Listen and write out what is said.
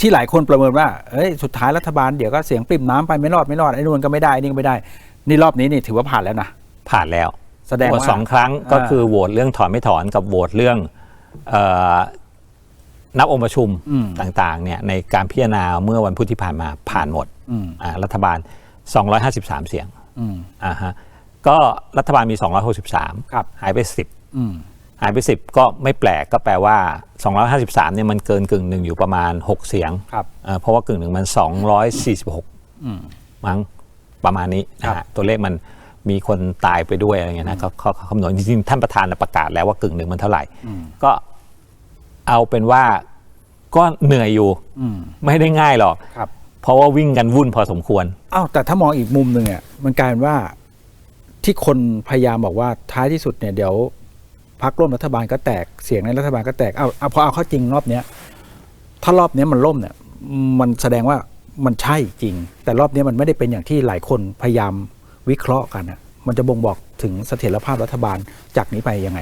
ที่หลายคนประเมินว่าเอ้ยสุดท้ายรัฐบาลเดี๋ยวก็เสียงปริ่มน้ำไปไม่รอดไม่รอดไอ้นู่นก็ไม่ได้ไอ้นี่ก็ไม่ได้ นี่รอบนี้นี่ถือว่าผ่านแล้วนะผ่านแล้วแสดงโหวตว่าสองครั้งก็อ่าคือโหวตเรื่องถอนไม่ถอนกับโหวตเรื่องเออนับองค์ประชุมอืมต่างๆเนี่ยในการพิจารณาเมื่อวันพุธที่ผ่านมาผ่านหมดอืมอ่ารัฐบาล 253 เสียงอืมอ่าฮะก็รัฐบาลมี 263ครับหายไปอืม10 หายไป 10 ก็ไม่แปลกก็แปลว่า 253เนี่ยมันเกินกึ่งหนึ่งอยู่ประมาณ 6 เสียงครับเอ่อเพราะว่ากึ่งหนึ่งมัน 246อืมมั้งประมาณนี้นะครัฮะบตัวเลขมันมีคนตายไปด้วยอะไรเงี้ยนะเขาเขาเขาคำนวณจริงๆท่านประธานน่ะประกาศแล้วว่ากึ่งหนึ่งมันเท่าไหร่ ก็เอาเป็นว่าก็เหนื่อยอยู่อืมไม่ได้ง่ายหรอกครับเพราะว่าวิ่งกันวุ่นพอสมควรอ้าวแต่ถ้ามองอีกมุมหนึ่งเนี่ยมันกลายเป็นว่าที่คนพยายามบอกว่าท้ายที่สุดเนี่ยเดี๋ยว พักร่วมรัฐบาลก็แตกเสียงในรัฐบาลก็แตกเอาเอาพอเอาเข้าจริงรอบเนี้ยถ้ารอบเนี้ยมันล่มเนี่ยมันแสดงว่ามันใช่จริง แต่รอบนี้มันไม่ได้เป็นอย่างที่หลายคนพยายามวิเคราะห์กันมันจะบ่งบอกถึงเสถียรภาพรัฐบาลจากนี้ไปยังไง